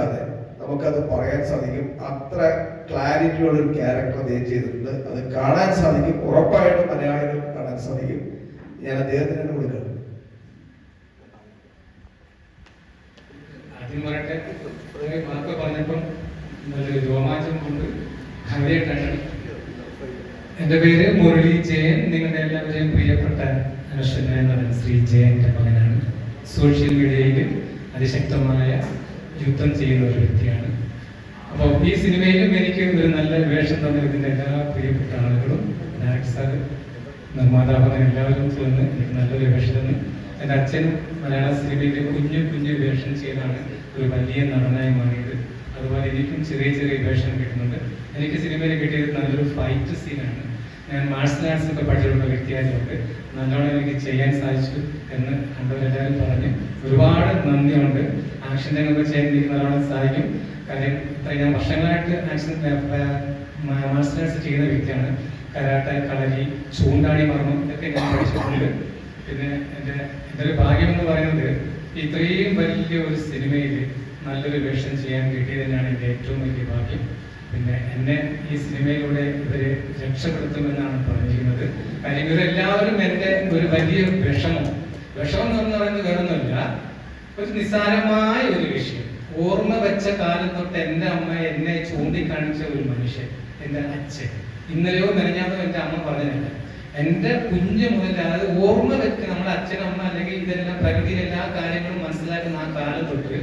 ഇല്ലാതെ നമുക്കത് പറയാൻ സാധിക്കും. അത്ര ക്ലാരിറ്റിയുള്ള ഒരു ക്യാരക്ടർ അദ്ദേഹം ചെയ്തിട്ടുണ്ട്. അത് കാണാൻ സാധിക്കും. ഉറപ്പായിട്ടും മലയാളികൾ കാണാൻ സാധിക്കും. ഞാൻ അദ്ദേഹത്തിന് തന്നെ കൊടുക്കണം ആദ്യം എന്റെ പേര് മുരളി ജയൻ. നിങ്ങളുടെ എല്ലാവരെയും പ്രിയപ്പെട്ട നടൻ ശ്രീ ജയന്റെ മകനാണ് സോഷ്യൽ മീഡിയയിൽ അതിശക്തമായ യുദ്ധം ചെയ്യുന്ന ഒരു വ്യക്തിയാണ്. അപ്പോൾ ഈ സിനിമയിലും എനിക്ക് ഒരു നല്ല വേഷം തന്നെ ഇതിന്റെ എല്ലാ പ്രിയപ്പെട്ട ആളുകളും ഡയറക്ടർ സാറ് നിർമ്മാതാവ് എല്ലാവരും ചേർന്ന് എനിക്ക് നല്ലൊരു വേഷം എന്റെ അച്ഛൻ മലയാള സിനിമയിലെ കുഞ്ഞു കുഞ്ഞു വേഷം ചെയ്താണ് ഒരു വലിയ നടനായി മാറിയത്. അതുപോലെ എനിക്കും ചെറിയ ചെറിയ വേഷം കിട്ടുന്നുണ്ട്. എനിക്ക് സിനിമയിൽ കിട്ടിയത് നല്ലൊരു ഫൈറ്റ് സീനാണ് ഞാൻ മാർഷൽ ആർട്സ് ഒക്കെ പഠിച്ചിട്ടുള്ള വ്യക്തിയായതുകൊണ്ട് നല്ലോണം എനിക്ക് ചെയ്യാൻ സാധിച്ചു എന്ന് കണ്ടവരെല്ലാവരും പറഞ്ഞു. ഒരുപാട് നന്ദിയുണ്ട്. ആക്ഷൻ രംഗത്ത് എനിക്ക് സാധിക്കും. കാര്യം ഇത്ര ഞാൻ വർഷങ്ങളായിട്ട് ആക്ഷൻ മാർഷൽ ആർട്സ് ചെയ്യുന്ന വ്യക്തിയാണ്. കരാട്ട കളരി ചൂണ്ടാടി മർമ്മം ഇതൊക്കെ ഞാൻ പഠിച്ചിട്ടുണ്ട്. പിന്നെ എന്റെ ഒരു ഭാഗ്യം എന്ന് പറയുന്നത് ഇത്രയും വലിയ ഒരു സിനിമയിൽ നല്ലൊരു വേഷം ചെയ്യാൻ കിട്ടിയത് തന്നെയാണ് എന്റെ ഏറ്റവും വലിയ ഭാഗ്യം. പിന്നെ എന്നെ ഈ സിനിമയിലൂടെ ഇവർ രക്ഷപ്പെടുത്തുമെന്നാണ് പറഞ്ഞിരിക്കുന്നത്. കാര്യം ഇവരെല്ലാവരും എന്റെ ഒരു വലിയ വിഷമം. വിഷമം എന്ന് പറയുന്നത് വേറൊന്നുമില്ല. ഒരു നിസ്സാരമായ ഒരു വിഷയം. ഓർമ്മ വെച്ച കാലം തൊട്ട് എന്റെ അമ്മ എന്നെ ചൂണ്ടിക്കാണിച്ച ഒരു മനുഷ്യൻ എന്റെ അച്ഛൻ. ഇന്നലെയോ മെനഞ്ഞാന്നോ എന്റെ അമ്മ പറഞ്ഞതല്ല എന്റെ കുഞ്ഞു മുതൽ അതായത് ഓർമ്മ വെച്ച് നമ്മുടെ അച്ഛനമ്മ അല്ലെങ്കിൽ ഇതെല്ലാം പ്രകൃതിയിൽ എല്ലാ കാര്യങ്ങളും മനസ്സിലാക്കുന്ന ആ കാലം തൊട്ട്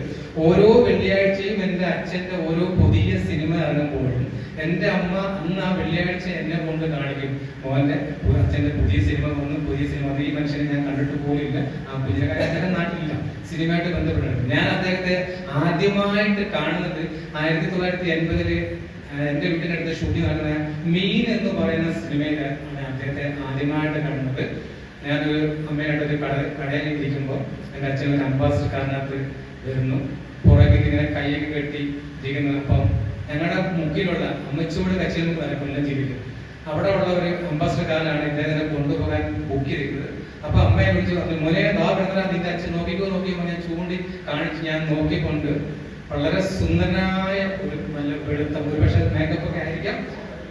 ഓരോ വെള്ളിയാഴ്ചയും എന്റെ അച്ഛന്റെ ഓരോ പുതിയ സിനിമ ഇറങ്ങുമ്പോഴും എന്റെ അമ്മ അന്ന് ആ വെള്ളിയാഴ്ച എന്നെ കൊണ്ട് കാണിക്കും. മോന്റെ അച്ഛന്റെ പുതിയ സിനിമ വന്നു പുതിയ സിനിമ ഈ മനുഷ്യനെ ഞാൻ കണ്ടിട്ട് പോലില്ല ആ കാര്യം അദ്ദേഹം നാട്ടിലില്ല. സിനിമയായിട്ട് ബന്ധപ്പെട്ടിട്ടുണ്ട് ഞാൻ അദ്ദേഹത്തെ ആദ്യമായിട്ട് കാണുന്നത് ആയിരത്തി തൊള്ളായിരത്തി എൺപതിൽ എന്റെ വീട്ടിനടുത്ത് ഷൂട്ടിംഗ് നടക്കുന്ന മീൻ എന്ന് പറയുന്ന സിനിമയിലാണ് അദ്ദേഹത്തെ ആദ്യമായിട്ട് കാണുന്നത് ഞാനൊരു അമ്മയായിട്ട് ഒരു കട കടയിൽ ഇരിക്കുമ്പോൾ എന്റെ അച്ഛൻ ഒരു അംബാസിഡർ കാറിനകത്ത് വരുന്നു. പുറകിൽ ഇങ്ങനെ കൈയൊക്കെ കെട്ടി ഇരിക്കുന്നു. അപ്പം ഞങ്ങളുടെ മുക്കിലുള്ള അമ്മച്ചൂട് കച്ചേരി വരെ കൊല്ലം ജീവിക്കും. അവിടെ ഉള്ള ഒരു അംബാസിഡർ കാറിലാണ് ഇദ്ദേഹത്തിനെ കൊണ്ടുപോകാൻ ബുക്ക് ചെയ്തിരിക്കുന്നത്. അപ്പൊ അമ്മയെ വിളിച്ച് പറഞ്ഞു മോനെ ദാ കിടന്നാ നിന്റെ അച്ഛൻ നോക്കിക്കോ നോക്കിയോ മുനെ ചൂണ്ടി കാണിച്ച് ഞാൻ നോക്കിക്കൊണ്ട് വളരെ സുന്ദരനായ ഒരു നല്ല വെളുത്ത ഒരുപക്ഷെ മേക്കപ്പ് ഒക്കെ ആയിരിക്കാം.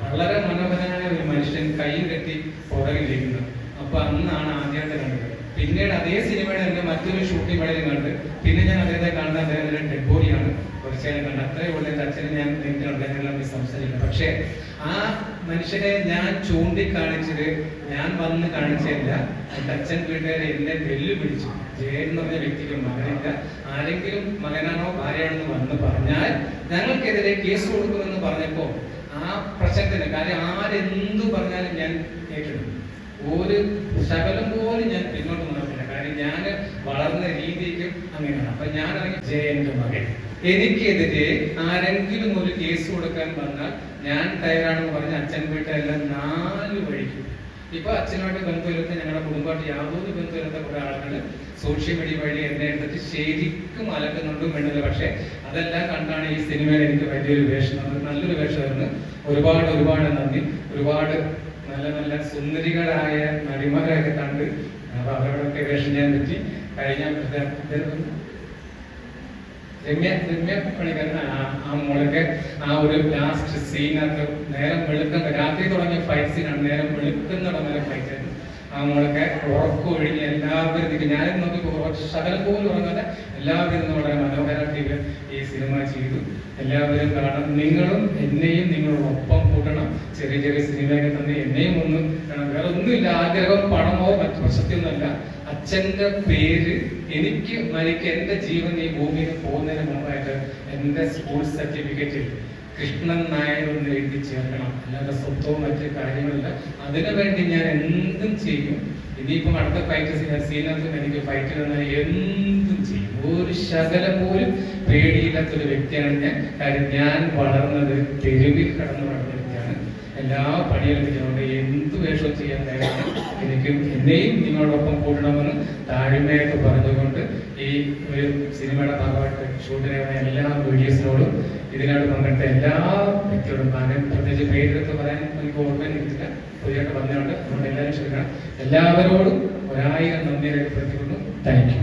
വളരെ മനോഹരനായ ഒരു മനുഷ്യൻ കൈ കെട്ടി പുറകിലിരിക്കുന്നത് അപ്പൊ അന്നാണ് ആദ്യമായിട്ട് കണ്ടത്. പിന്നീട് അതേ സിനിമയുടെ എന്റെ മറ്റൊരു ഷൂട്ടിംഗ് വേളയിൽ കണ്ട് പിന്നെ ഞാൻ അദ്ദേഹത്തെ കാണുന്ന അദ്ദേഹത്തിന്റെ ഡെഡ് ബോഡിയാണ് കുറച്ചേരം കണ്ട്. അത്രയും ഉള്ള എന്റെ അച്ഛനെ ഞാൻ നേരിട്ട് അദ്ദേഹം സംസാരിക്കുന്നത്. പക്ഷേ ആ മനുഷ്യനെ ഞാൻ ചൂണ്ടിക്കാണിച്ചത് ഞാൻ വന്ന് കാണിച്ചതല്ല. എന്റെ അച്ഛൻ വീട്ടുകാരെ എന്നെ വെല്ലുവിളിച്ചു. ജയൻ എന്ന് പറഞ്ഞ വ്യക്തിക്ക് മകനില്ല. ആരെങ്കിലും മകനാണോ ഭാര്യയാണെന്ന് വന്ന് പറഞ്ഞാൽ ഞങ്ങൾക്കെതിരെ കേസ് കൊടുക്കുമെന്ന് പറഞ്ഞപ്പോ ആ പ്രശ്നത്തിന് കാര്യം ആരെന്തു പറഞ്ഞാലും ഞാൻ ഏറ്റെടുക്കും ഒരു ശകലം പോലും ഞാൻ പിന്നോട്ട് നടക്കില്ല കാര്യം ഞാൻ വളർന്ന രീതിക്കും അങ്ങനെയാണ്. അപ്പൊ ഇറങ്ങി ജയന്റെ മകൻ. എനിക്കെതിരെ ആരെങ്കിലും ഒരു കേസ് കൊടുക്കാൻ വന്നാൽ ഞാൻ തയ്യാറാണെന്ന് പറഞ്ഞ് അച്ഛൻ വീട്ടിലെല്ലാം നാല് വഴിക്കും ഇപ്പൊ അച്ഛനുമായിട്ട് ബന്ധമില്ലാത്ത ഞങ്ങളുടെ കുടുംബമായിട്ട് യാതൊരു ബന്ധമില്ലാത്ത കുറെ ആളുകൾ സോഷ്യൽ മീഡിയ വഴി എന്നെ എടുത്തിട്ട് ശരിക്കും അലക്കുന്നുണ്ട് മിണ്ടുന്നത് പക്ഷെ അതെല്ലാം കണ്ടാണ് ഈ സിനിമയിൽ എനിക്ക് വലിയൊരു വേഷം നല്ലൊരു വേഷമായിരുന്നു. ഒരുപാട് ഒരുപാട് നന്ദി. ഒരുപാട് നല്ല നല്ല സുന്ദരികളായ നടിമാരെയൊക്കെ കണ്ട് അപ്പൊ അവരോടൊക്കെ വേഷം ചെയ്യാൻ പറ്റി. കഴിഞ്ഞ രമ്യ രമ്യ പണിക്കാരൻ ആ മോളൊക്കെ. ആ ഒരു ലാസ്റ്റ് സീനകത്ത് നേരം വെളുക്കുന്ന രാത്രി തുടങ്ങിയ ഫൈറ്റ് സീനാണ് നേരം വെളുക്കുന്ന വരെ ഫൈറ്റ് ആയിരുന്നു ആ മോളൊക്കെ ഉറക്കം ഒഴിഞ്ഞ് എല്ലാവരും ഞാനും നോക്കി ശകലം പോലും ഉറങ്ങാതെ എല്ലാവരും വളരെ മനോഹരമായിട്ട് ഈ സിനിമ ചെയ്തു. എല്ലാവരും കാണണം നിങ്ങളും എന്നെയും നിങ്ങളോടൊപ്പം കൂട്ടണം. ചെറിയ ചെറിയ സിനിമയൊക്കെ തന്നെ എന്നെയും ഒന്ന് വേറെ ഒന്നുമില്ല. ആഗ്രഹം പണമോ മറ്റു പ്രശസ്തിയൊന്നുമല്ല അച്ഛന്റെ പേര് എനിക്ക് മരിക്ക എന്റെ ജീവൻ ഈ ഭൂമിയിൽ പോകുന്നതിന് മുമ്പായിട്ട് എന്റെ സ്കൂൾ സർട്ടിഫിക്കറ്റിൽ കൃഷ്ണൻ നായർ എന്ന് എഴുതി ചേർക്കണം. അല്ലാതെ സ്വത്തോ മറ്റു കാര്യങ്ങളില്ല അതിനു വേണ്ടി ഞാൻ എന്തും ചെയ്യും. ഇനിയിപ്പം അടുത്ത ഫൈറ്റ് ഞാൻ സീനകത്തും എനിക്ക് ഫൈറ്റ് തന്നാൽ എന്തും ചെയ്യും. ഒരു ശകലം പോലും പേടിയില്ലാത്തൊരു വ്യക്തിയാണ് ഞാൻ. കാര്യം ഞാൻ വളർന്നത് തെരുവിൽ കടന്നു വളർന്ന വ്യക്തിയാണ്. എല്ലാ പണിയെടുത്തിട്ടുണ്ട് എന്ത് വേഷവും ചെയ്യാൻ തയ്യാറാണ്. എനിക്കും എന്നെയും നിങ്ങളോടൊപ്പം കൂട്ടണമെന്ന് താഴ്മയായിട്ട് പറഞ്ഞുകൊണ്ട് ഈ ഒരു സിനിമയുടെ ഭാഗമായിട്ട് ഷൂട്ടിന് വന്ന എല്ലാ വീഡിയോസിനോടും ഇതിനോട് പങ്കെടുത്ത എല്ലാ വ്യക്തിയോടും കാരണം പ്രത്യേകിച്ച് പേരെടുത്ത് പറയാൻ എനിക്ക് ഓർമ്മ കിട്ടില്ല പുതിയതായിട്ട് വന്നതുകൊണ്ട് അതുകൊണ്ട് എല്ലാവരും ക്ഷമിക്കണം. എല്ലാവരോടും ഒരായിരം നന്ദി രേഖപ്പെടുത്തിക്കൊണ്ട് താങ്ക് യു.